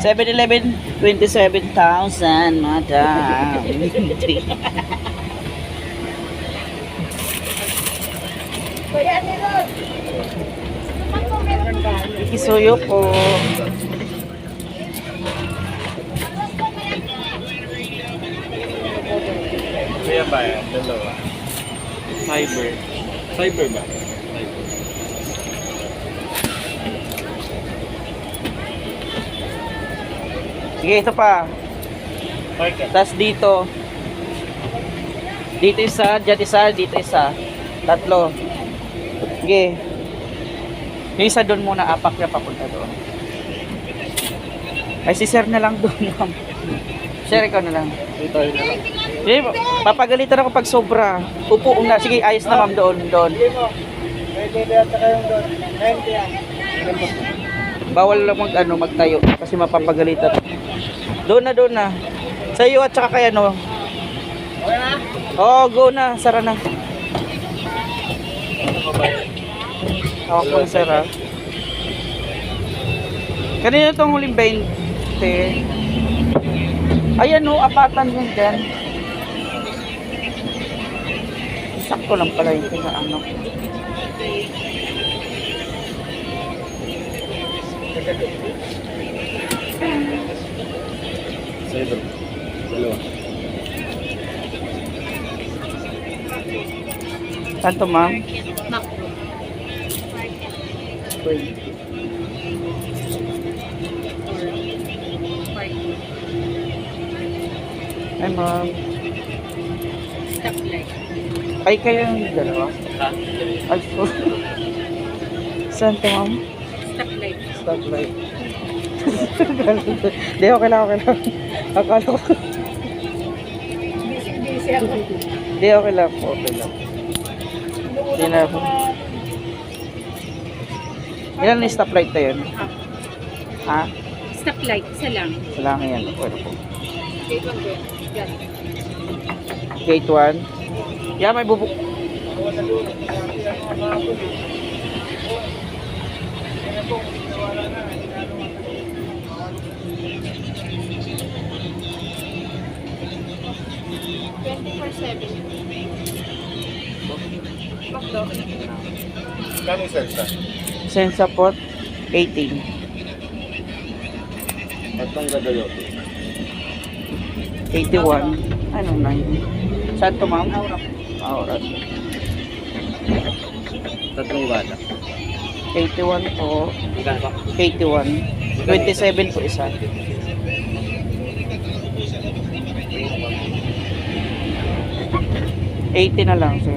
7-Eleven, 27,000, madam. Kuya, ba? Ikisuyo po. Kaya ba yan? Dalawa. Cyber. Cyber ba? Sige, ito pa. Market. Tapos dito. Dito isa, dyan isa, dito isa. Tatlo. Sige. Yung isa doon muna, apak na papunta doon. Ay, si sir na lang doon. Sir, ikaw na lang. Dito yun na lang. Sige, papagalitan ako pag sobra. Upo na. Sige, ayos na ma'am doon. Doon. Pwede ba yata kayong doon? 90 yan. Bawal lang mag, ano, magtayo kasi mapapagalitan. Doon na, doon na. Sa iyo at saka kay ano. Oh, go na. Sara na. Na sir ha. Kanina itong huling 20. Ayan o, apatan yan dyan. Sakto lang pala yung kina ano. Cyber. Dalawa. Saan to ma'am? Macro. Ay ma'am. Ay kayo yung dalawa? Ha? Ay po. Saan to ma'am? Stoplight. Stoplight. Hindi, okay lang, okay lang. Akala ko. Busy-busy ako. Hindi, okay lang po, okay lang. Hindi na po. Ilan na stoplight na yun? Ha? Stoplight. Isa lang. Isa lang yan. Okay po. Gate 1 din. Yan. Gate 1. Yeah, may bubuk. Kano yung sensa? Sensa pot, 18. Tatlong gagayote. 81. Ano na yun? Saan to, ma'am? Aura. Tatlong gala. 81 po. Magkano ba? 81. 27 po isa. Eighty na lang. So.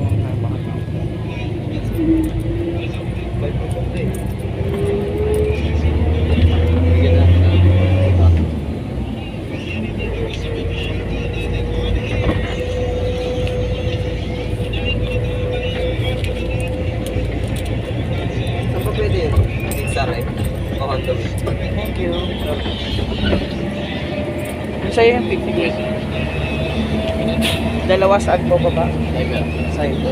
Thank you. Sa'yo yung 58. Dalawa saan po baba? Po.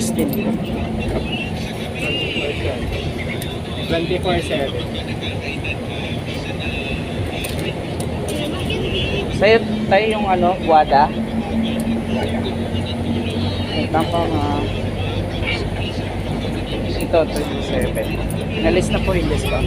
Sixteen. 24-7. Sa'yo tayo yung ano, Wada. Ito pa nga ito, 27. Nalis na po yung discount.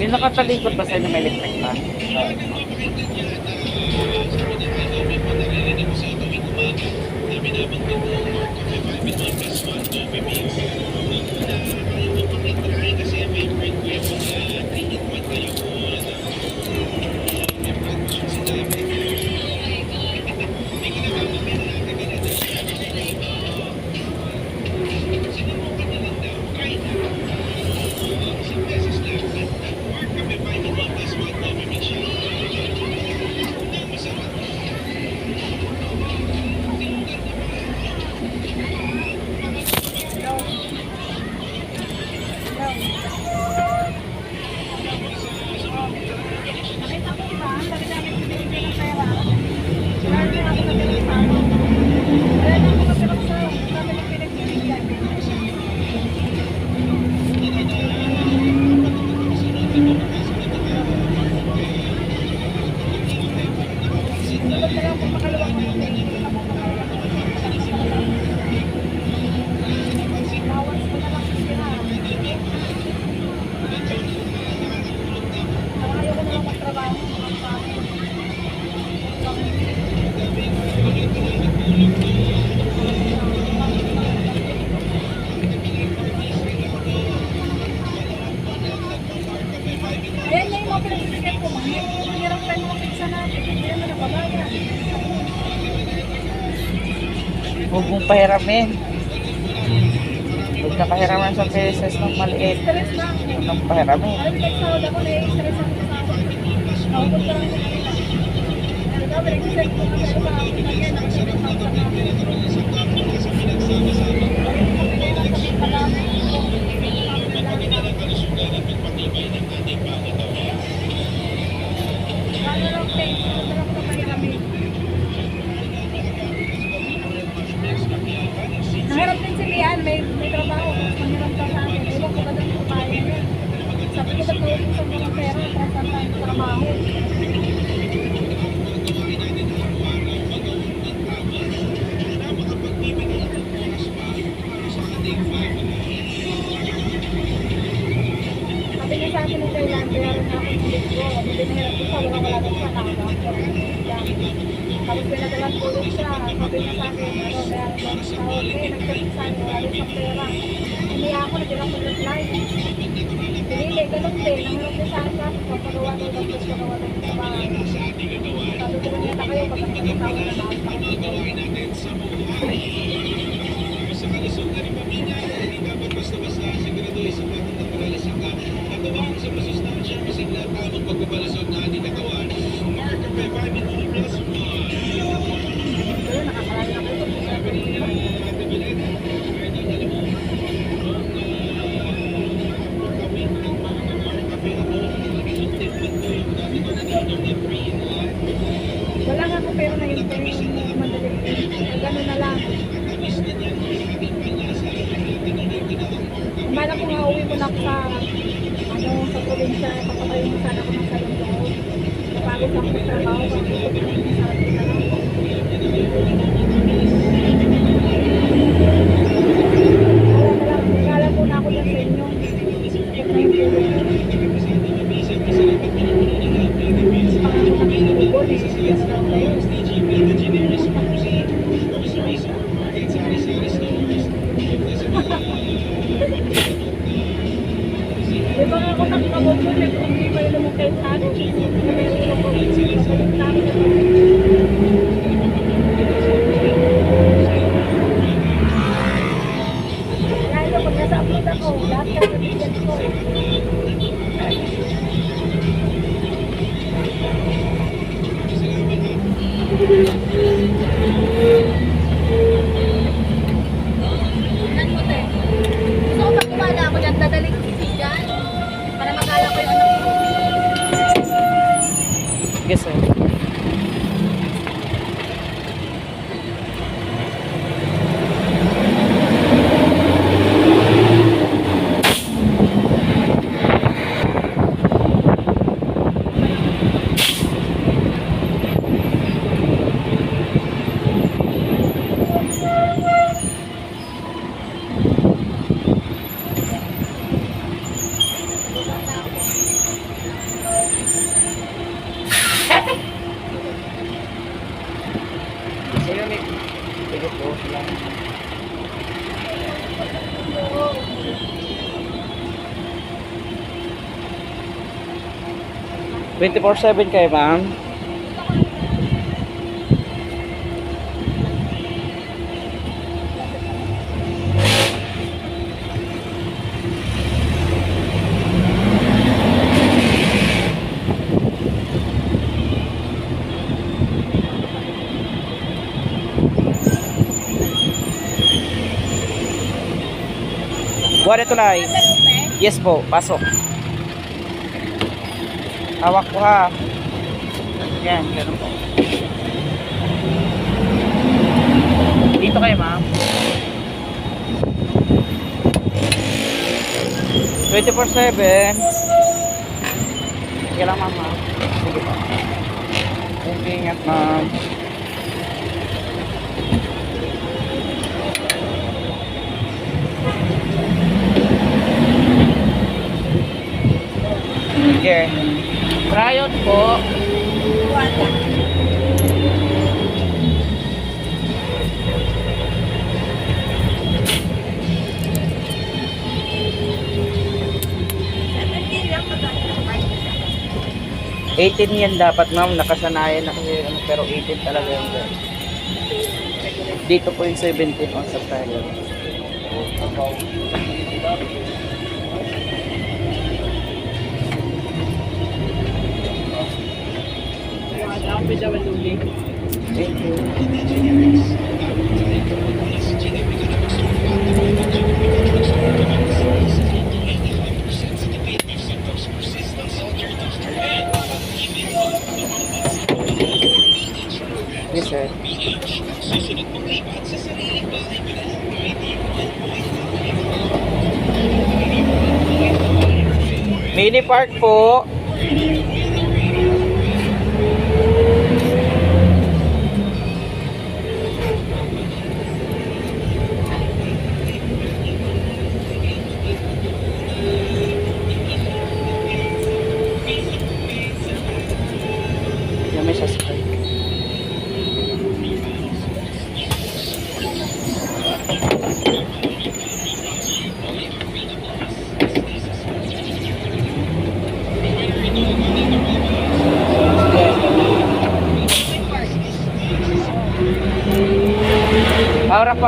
Yung nakatalikod ba sa'yo ng electric pa? Binabanggit mo kasi may break kayo. hiramin. Huwag na pahiraman sa pesos ng maliit. Huwag na pahiramin. Thank you. pinaramdam namin. Iwan ko ba ko, nagtulong sa mga pera, transfer tayo ng trabaho. sa masistensya, masigla tamang pagkabalasog na ating katawan. Mark of Evamin すいません。24-7 kayo ma'am. Buwan ito na. Eh? Yes po, pasok. Hawak ko ha. Yan, ganun po. Dito kayo ma'am. 24-7. Sige lang ma'am ha. Sige po. Ingat ma'am. Sige. Yeah. Riot po. Eighteen yan dapat ma'am, nakasanayan eh, na ano, kasi pero 18 talaga yung girl. Dito po yung 17 on sa tayo. Thank you. Yes, sir. Mini park po.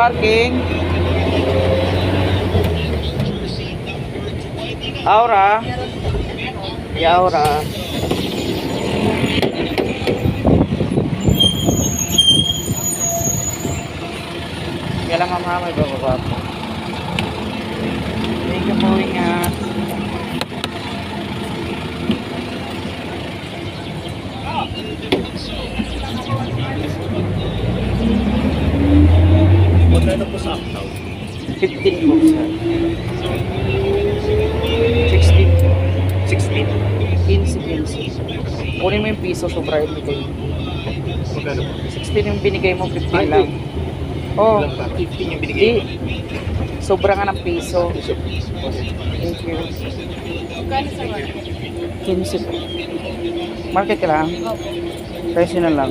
Parking. Aura. Ya Aura. Kailan nga mga may bababa po. Thank you po ingat. 15 po sir. 16 po. 16. 15, 15. Kunin mo yung piso, sobra yung bigay mo. Magkano po? 16 yung binigay mo, 15 Ay, lang. Oh, Ilan pa? 15 yung binigay. Sobra nga ng piso. Thank you. Magkano sa market? 15 po. Market ka lang? Presyo na lang.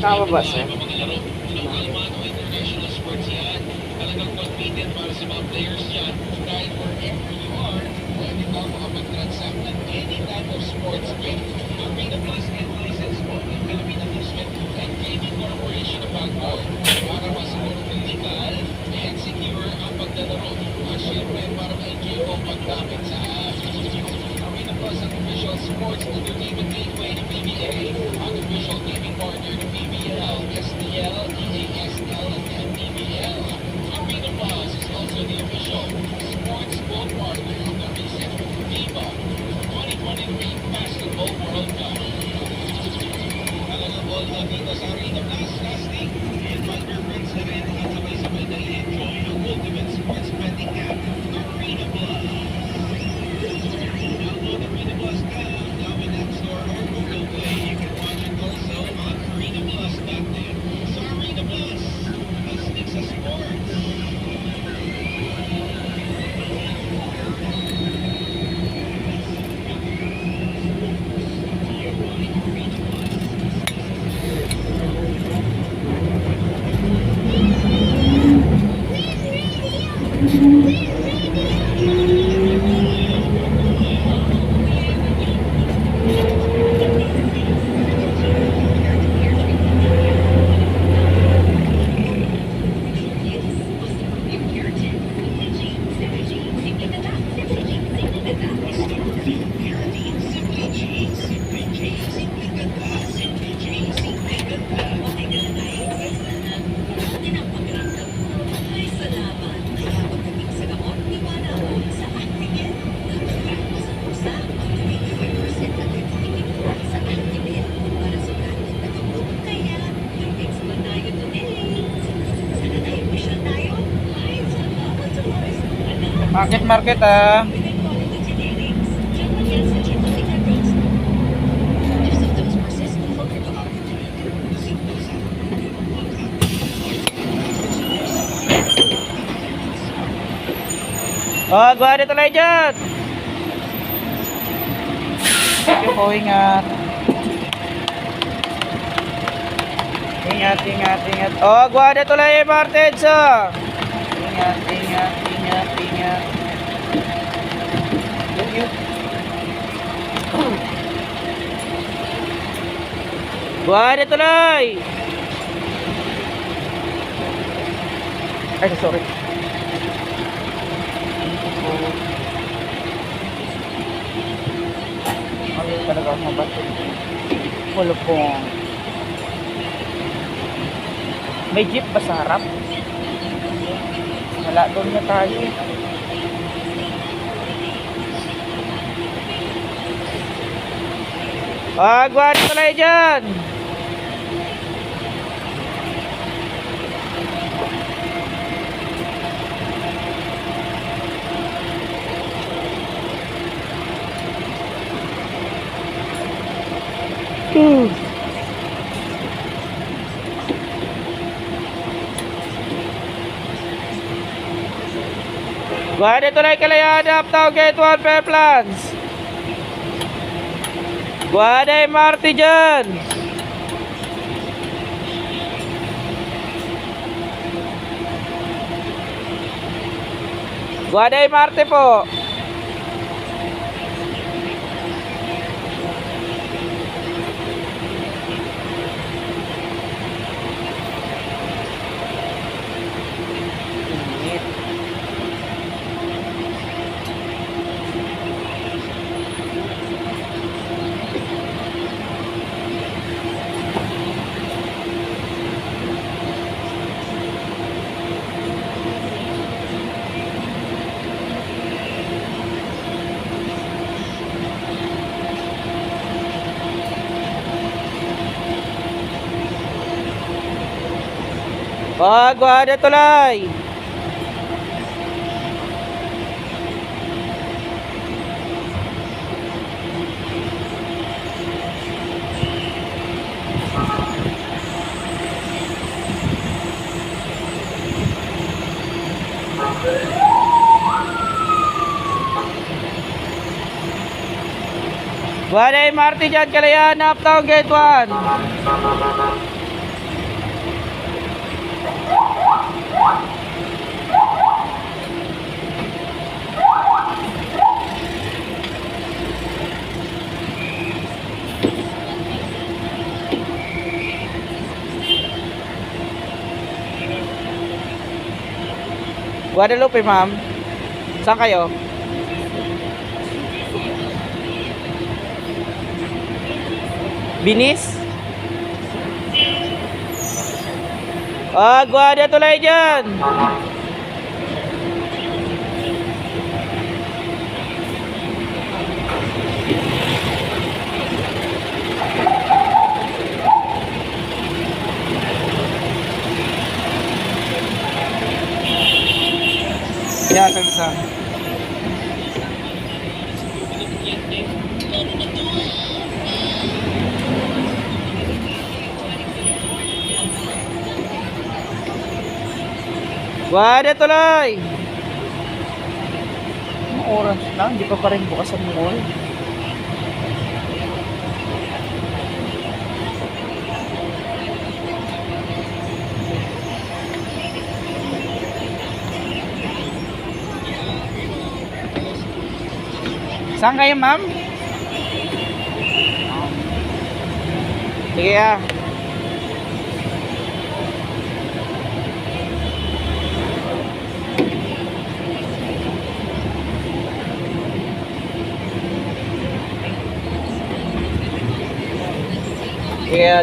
Tama ba, sir? Para masiguro ang paglalaro at syempre para may kiyo ang pagdamit sa The official sports video game gateway to BBK, the official gaming partner to Last, last EASL, and BBL. Arena Plus is also the official sports sports partner of the FIFA 2023 Basketball World Cup. Hello, volleyball fans. Arena Plus, lastly, it my girlfriend's seven. Market ah. Oh, gua ada tulay dyan. Sige po, ingat. Ingat, ingat, ingat. Oh, gua ada tulay Martin, so. Ingat, ingat, ingat, ingat. Yun, yun. Gua ada tulay. Ay, sorry. Ayaw talaga ako mabato. Wala pong. May jeep ba sa harap? Wala doon na tayo. Wag tuloy dyan! Whew. Guarda tuloy kalayaan uptown gate 1 fair plans. Guarda MRT dyan. Guarda MRT po. Wag, guarda tuloy. Guarda MRT dyan, kalayaan uptown gate 1. Guadalupe, ma'am. Saan kayo? Binis? Ah, guarda tulay dyan. Yeah, kami sa. Guarda tuloy! Anong oras na? Hindi pa pa rin bukas ang mall. Saan kayo, ma'am? Sige ah. Kaya